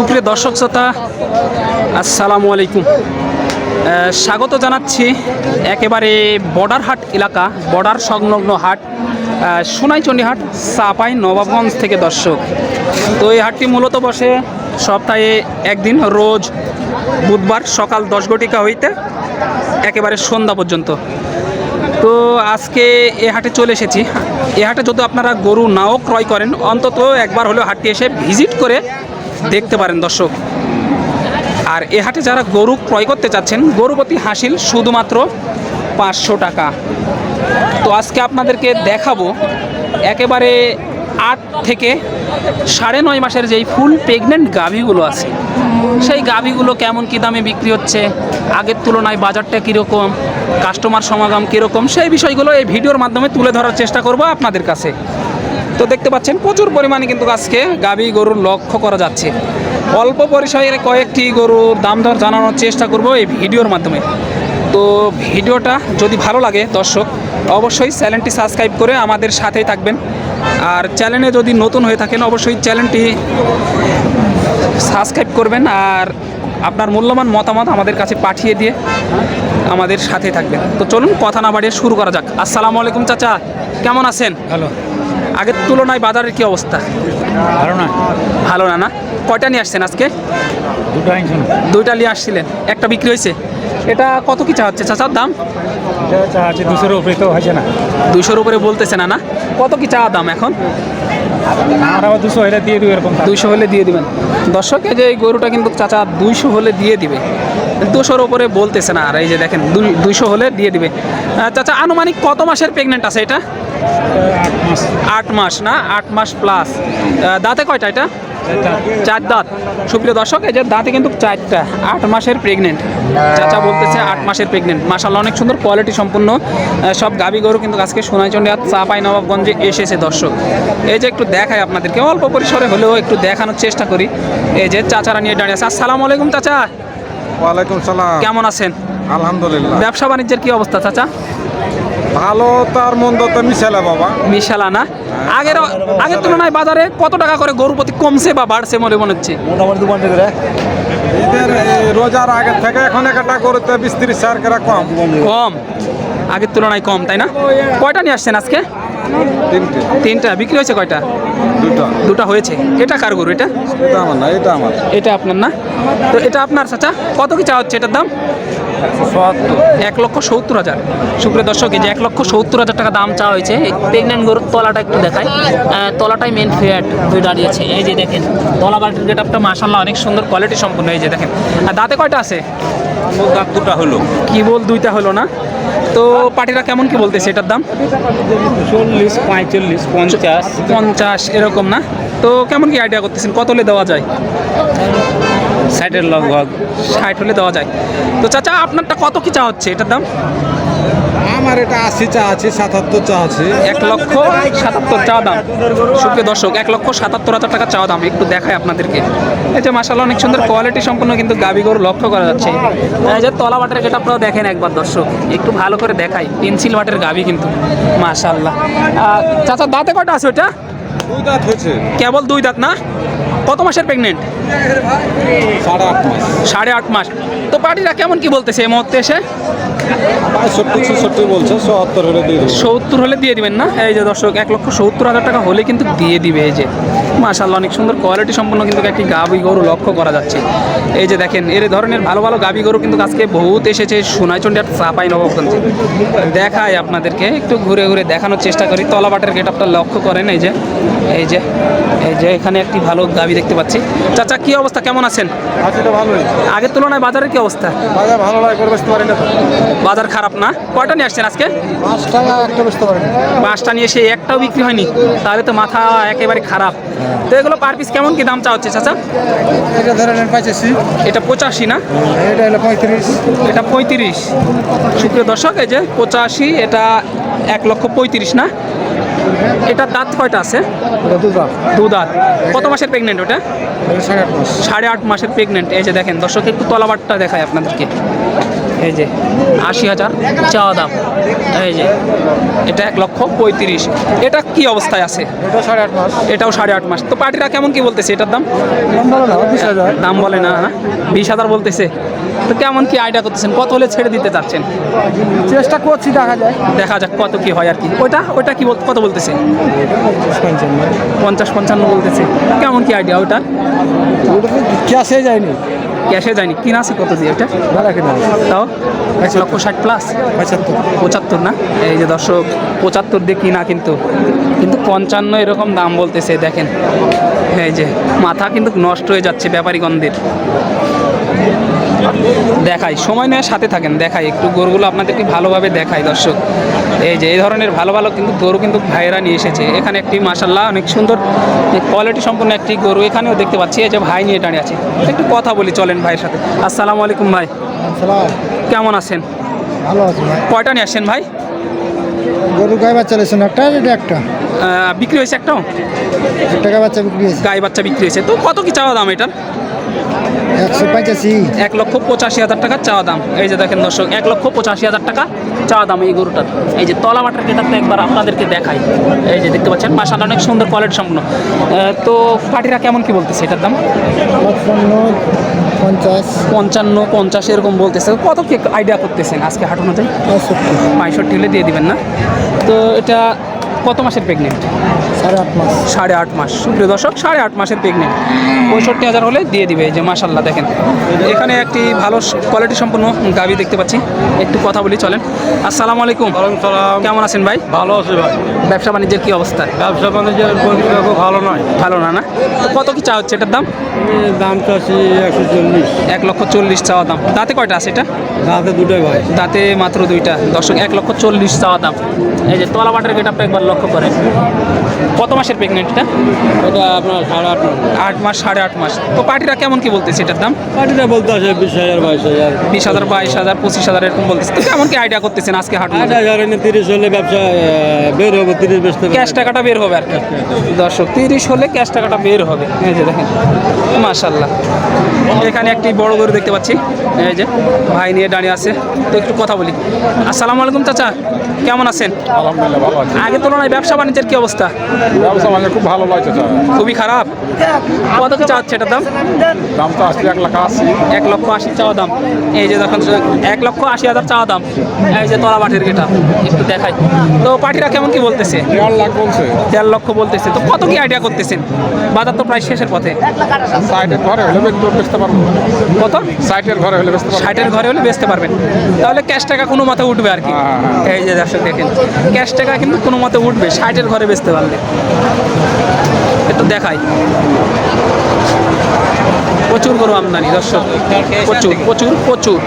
সুপ্রিয় দর্শক শ্রোতা আসসালামু আলাইকুম। স্বাগত জানাচ্ছি একেবারে বর্ডার হাট এলাকা বর্ডার সংলগ্ন হাট আহ, সোনাইচন্ডী হাট সাপাই নবাবগঞ্জ থেকে দর্শক। তো এই হাটটি মূলত বসে সপ্তাহে একদিন রোজ বুধবার সকাল দশ ঘটিকা হইতে একেবারে সন্ধ্যা পর্যন্ত। তো আজকে এ হাটে চলে এসেছি। এ হাটে যদি আপনারা গরু নাও ক্রয় করেন অন্তত একবার হলেও হাটটি এসে ভিজিট করে দেখতে পারেন দর্শক। আর এ হাটে যারা গরু ক্রয় করতে চাচ্ছেন গরু প্রতি হাসিল শুধুমাত্র পাঁচশো টাকা। তো আজকে আপনাদেরকে দেখাবো, একেবারে আট থেকে সাড়ে নয় মাসের যেই ফুল প্রেগনেন্ট গাভীগুলো আছে, সেই গাভীগুলো কেমন কী দামে বিক্রি হচ্ছে, আগের তুলনায় বাজারটা কীরকম কাস্টমার সমাগম কীরকম, সেই বিষয়গুলো এই ভিডিওর মাধ্যমে তুলে ধরার চেষ্টা করব আপনাদের কাছে। তো দেখতে পাচ্ছেন প্রচুর পরিমাণে কিন্তু আজকে গাভী গরুর লক্ষ্য করা যাচ্ছে। অল্প পরিসরের কয়েকটি গরুর দাম দর জানানোর চেষ্টা করব এই ভিডিওর মাধ্যমে। তো ভিডিওটা যদি ভালো লাগে দর্শক, অবশ্যই চ্যানেলটি সাবস্ক্রাইব করে আমাদের সাথেই থাকবেন। আর চ্যানেলে যদি নতুন হয়ে থাকেন, অবশ্যই চ্যানেলটি সাবস্ক্রাইব করবেন আর আপনার মূল্যবান মতামত আমাদের কাছে পাঠিয়ে দিয়ে আমাদের সাথে থাকবেন। তো চলুন কথা না বাড়িয়ে শুরু করা যাক। আসসালামু আলাইকুম চাচা, কেমন আছেন? ভালো। আগের তুলনায় বাজারের কি অবস্থা? ভালো না। ভালো না না? কয়টা নিয়ে আসছেন আজকে? দুইটা নিয়ে আসছিলেন। একটা বিক্রি হয়েছে। এটা কত কি চা হচ্ছে চাচার দাম? এটা চা আছে দুশোর উপরে তো হয়েছে না। দুশোর উপরে বলতেছে না না? কত কি চা দাম এখন? দুশো হলে দিয়ে দেবো এরকম। দুইশো হলে দিয়ে দিবেন। দর্শক এই যে এই গরুটা কিন্তু চাচা দুইশো হলে দিয়ে দিবে। দুশোর ওপরে বলতেছে না। আর এই যে দেখেন দুইশো হলে দিয়ে দিবে। চাচা, আনুমানিক কত মাসের প্রেগনেন্ট আছে এটা? আট মাস না? আট মাস প্লাস দাঁতে কয়টা এটা? চার দাঁত। সুপ্রিয় দর্শক, এই যে দাঁতে কিন্তু চারটা। আট মাসের প্রেগনেন্ট চাচা বলতেছে আট মাসের প্রেগনেন্ট মাসাল্লাহ অনেক সুন্দর কোয়ালিটি সম্পূর্ণ সব গাবি গরু কিন্তু আজকে সোনাইচন্ডী আর চাপাই নবাবগঞ্জে এসেছে দর্শক। এই যে একটু দেখায় আপনাদেরকে, অল্প পরিসরে হলেও একটু দেখানোর চেষ্টা করি। এই যে চাচারা নিয়ে দাঁড়িয়ে আছে। আসসালামু আলাইকুম চাচা। ওয়ালাইকুম সালাম। কেমন আছেন? আলহামদুলিল্লাহ। ব্যবসা বাণিজ্যের কি অবস্থা চাচা? ভালো তার মন্দ তো মিশালে বাবা। মিশালা না? আগের আগের তুলনায় বাজারে কত টাকা করে গরু প্রতি কমছে বা বাড়ছে বলে মনে হচ্ছে? মোটামুটি দু ঈদের রোজার আগের থেকে এখন একটা করতে বিশ তিরিশ হাজার করে কম। কম। আগের তুলনায় কম তাই না? কয়টা নিয়ে আসছেন আজকে? তিনটে। বিক্রি হয়েছে কয়টা? দুটো। দুটো হয়েছে। এটা কার গরু এটা? এটা আমার না এটা আমার। এটা আপনার না? তো এটা আপনার চাচা? কত কি চা হচ্ছে এটার দাম? এক লক্ষ সত্তর হাজার। সুপ্রিয় দর্শক যে এক লক্ষ সত্তর হাজার টাকা দাম চাওয়া হয়েছে প্রেগনেন্ট গরুর তলাটা একটু দেখায় তলাটাই মেন ফেয়ার হয়ে দাঁড়িয়েছে এই যে দেখেন তলা বাটির গেট আপটা মাসাল্লাহ অনেক সুন্দর কোয়ালিটি সম্পূর্ণ এই যে দেখেন। আর দাঁতে কয়টা আছে? দাঁত দুটা হলো। কি বল দুইটা হলো না? তো পাটিরা কেমন কি বলতেছে এটার দাম? চল্লিশ পঁয়তাল্লিশ পঞ্চাশ পঞ্চাশ এরকম না? তো কেমন কি আইডিয়া করতেছেন? কত হলে দেওয়া যায়? ষাটের লগভগ ষাট হলে দেওয়া যায়। তো চাচা আপনারটা কত কি চা হচ্ছে? এটার দাম? আমার এটা আশি চা আছে সাতাত্তর চা আছে। এক লক্ষ সাতাত্তর চা দাম। সুপ্রিয় দর্শক এক লক্ষ সাতাত্তর হাজার টাকা চা দাম। একটু দেখায় আপনাদেরকে। এই যে মাসাল্লাহ অনেক সুন্দর কোয়ালিটি সম্পন্ন কিন্তু গাবি গরু লক্ষ্য করা যাচ্ছে। এই যে তলা বাটের গেট আপনারা দেখেন একবার দর্শক। একটু ভালো করে দেখাই। পেন্সিল বাটের গাবি কিন্তু। মাশাল্লাহ আহ, চাচা দাঁতে কয়টা আছে ওটা দুই দাঁত হয়েছে। কেবল দুই দাঁত না? কত মাসের প্রেগনেন্ট সাড়ে আট মাস। সাড়ে আট মাস। তো পার্টিরা কেমন কি বলতেছে এই মুহূর্তে এসে? সত্তর হলে দিয়ে দিবেন না? এই যে দর্শক এক লক্ষ সত্তর হাজার টাকা হলে কিন্তু দিয়ে দিবে এই যে। মাশাল্লাহ অনেক সুন্দর কোয়ালিটি সম্পন্ন কিন্তু একটি গাবি গরু লক্ষ্য করা যাচ্ছে। এই যে দেখেন এর ধরনের ভালো ভালো গাবি গরু কিন্তু আজকে বহুত এসেছে সোনাইচন্ডী আর চাপাই নবাবগঞ্জে দেখায় আপনাদেরকে একটু ঘুরে ঘুরে দেখানোর চেষ্টা করি। তলাবাটের গেট আপটা লক্ষ্য করেন এই যে এই যে এই যে এখানে একটি ভালো গাবি দেখতে পাচ্ছি। চাচা কি অবস্থা? কেমন আছেন? আগের তুলনায় বাজারের কি অবস্থা? বাজার ভালো লাগে বাজার খারাপ না? কয়টা নিয়ে আসছেন আজকে? পাঁচটা নিয়ে এসে একটাও বিক্রি হয়নি। তাহলে তো মাথা একেবারে খারাপ। তো এগুলো পার পিস কেমন কি দাম চা হচ্ছে চাচা? এটা নেন এটা পঁচাশি না? এটা হলো পঁয়ত্রিশ। এটা পঁয়ত্রিশ। সুপ্রিয় দর্শক এই যে পঁচাশি এটা এক লক্ষ পঁয়ত্রিশ না? এটার দাঁত কয়টা আছে? দু দাঁত। কত মাসের প্রেগনেন্ট ওটা? সাড়ে আট মাসের প্রেগনেন্ট এই যে দেখেন দর্শক একটু তলাবারটা দেখায় আপনাদেরকে। এই যে আশি হাজার চাওয়া দাম। এই যে এটা এক লক্ষ পঁয়ত্রিশ। এটা কি অবস্থায় আছে? এটা সাড়ে আট মাস। এটাও সাড়ে আট মাস। তো পার্টিরা কেমন কি বলতেছে? এটার দাম? দাম বলো না দাম বলে না না? বিশ হাজার বলতেছে? তো কেমন কি আইডিয়া করতেছেন? কত হলে ছেড়ে দিতে চাচ্ছেন? চেষ্টা করছি দেখা যায়। দেখা যাক কত কি হয় আর কি। ওইটা ওইটা কি কত বলতেছে? পঞ্চাশ পঞ্চান্ন বলতেছে। কেমন কি আইডিয়া ওইটা? ক্যাশে যায়নি। ক্যাশে যায়নি। কিনা আছে কত দিয়ে ওটা ভাড়া কিনা তাও? এক লক্ষ ষাট প্লাস পঁচাত্তর। পঁচাত্তর না? এই যে দর্শক পঁচাত্তর দিয়ে কিনা কিন্তু। কিন্তু পঞ্চান্ন এরকম দাম বলতেছে দেখেন। এই যে মাথা কিন্তু নষ্ট হয়ে যাচ্ছে ব্যাপারীগণদের। দেখাই। সময় নিয়ে সাথে থাকেন দেখাই। একটু গরুগুলো আপনাদেরকে ভালোভাবে দেখাই দর্শক। এই যে এই ধরনের ভালো ভালো কিন্তু গরু কিন্তু ভাইয়েরা নিয়ে এসেছে। এখানে একটি মাসাল্লাহ অনেক সুন্দর কোয়ালিটি সম্পন্ন একটি গরু এখানেও দেখতে পাচ্ছি। এই যে ভাই নিয়ে দাঁড়িয়ে আছে। একটু কথা বলি চলেন ভাইয়ের সাথে। আসসালামু আলাইকুম ভাই। কেমন আছেন? ভালো আছে ভাই। কয়টা নিয়ে আসছেন ভাই? গরু গায়ে বাচ্চা লেছেন একটা এটা একটা। বিক্রি হয়েছে একটাও? একটা গায়ে বাচ্চা বিক্রি হয়েছে। গাই বাচ্চা বিক্রি হয়েছে। তো কত কি চাওয়া দাম এটার? একশো পঁচাশি। এক লক্ষ পঁচাশি হাজার টাকা চাওয়া দাম। এই যে দেখেন দর্শক এক লক্ষ পঁচাশি হাজার টাকা চাওয়া দাম এই গরুটার। এই যে তলা মাটার কেটারটা একবার আপনাদেরকে দেখাই। এই যে দেখতে পাচ্ছেন মাসাল অনেক সুন্দর কোয়ালিটি সম্পূর্ণ তো পার্টিরা কেমন কি বলতেছে এটার দাম? পঞ্চাশ। পঞ্চান্ন পঞ্চাশ এরকম বলতেছে। কত কি আইডিয়া করতেছেন আজকে হাট অনুযায়ী? পঁয়ষট্টি হলে দিয়ে দিবেন না? তো এটা কত মাসের প্রেগনেন্ট সাড়ে আট মাস। সাড়ে আট মাস। সুপ্রিয় দর্শক সাড়ে আট মাসের প্রেগনেন্ট পঁয়ষট্টি হাজার হলে দিয়ে দিবে এই যে মাসাল্লাহ দেখেন। এখানে একটি ভালো কোয়ালিটি সম্পন্ন গাবি দেখতে পাচ্ছি। একটু কথা বলি চলেন। আসসালামু আলাইকুম। কেমন আছেন ভাই? ভালো আছে ভাই। ব্যবসা বাণিজ্যের কী অবস্থা? ব্যবসা বাণিজ্যের ভালো নয়। ভালো না না? কত কি চা হচ্ছে এটার দাম? দাম তো আছে একশো চল্লিশ। এক লক্ষ চল্লিশ চাওয়া দাম। দাঁতে কয়টা আছে এটা? দাঁতে দুটোই ভাই। দাঁতে মাত্র দুইটা। দর্শক এক লক্ষ চল্লিশ চাওয়া দাম। এই যে তলা বাটার গেট আপটা একবার লক্ষ্য করেন। কত মাসের প্রেগনেন্ট এটা? এটা আপনার সাড়ে আট মাস। আট মাস সাড়ে আট মাস। তো পার্টিরা কেমন কি বলতেছে এটার দাম? পার্টিটা বলতে আছে বিশ হাজার বাইশ হাজার। বিশ হাজার বাইশ হাজার পঁচিশ হাজার এরকম বলতেছে। তো কেমন কি আইডিয়া করতেছেন আজকে হাট আট হাজার এনে তিরিশ হলে ব্যবসা বের হবে তিরিশ বেচতে ক্যাশ টাকাটা বের হবে আর কি। দর্শক তিরিশ হলে ক্যাশ টাকাটা বের হবে। এই যে দেখেন মাশাল্লাহ এখানে একটি বড় গরু দেখতে পাচ্ছি। এই যে ভাই নিয়ে দাঁড়িয়ে আছে। তো একটু কথা বলি। আসসালামু আলাইকুম চাচা কেমন আছেন? আলহামদুলিল্লাহ ভালো আছে। আগে তুলনায় ব্যবসা বাণিজ্যের কি অবস্থা? ব্যবসা মানে খুব ভালো লাগছে স্যার খুবই খারাপ। কত কি চাচ্ছে এটার দাম? দাম তো আসলে এক লাখ আশি। এক লক্ষ আশি চাওয়া দাম। এই যে দেখুন এক লক্ষ আশি হাজার চাওয়া দাম। এই যে তলা মাটির গেটা একটু দেখাই। তো পার্টিরা কেমন কি বলতেছে? দেড় লাখ বলছে। দেড় লক্ষ বলতেছে। তো কত কি আইডিয়া করতেছেন? বাজার তো প্রায় শেষের পথে। সাইডের ঘরে হলে বেচতে পারব। কত? সাইডের ঘরে হলে বেচতে ষাটের ঘরে হলে বেচতে পারবেন। তাহলে ক্যাশ টাকা কোনো মতে উঠবে আর কি। হ্যাঁ, এই যে দর্শক দেখেন ক্যাশ টাকা কিন্তু কোনো মতে উঠবে ষাটের ঘরে বেচতে পারলে। একটু দেখাই। প্রচুর গরু আমদানি দর্শক। প্রচুর প্রচুর প্রচুর।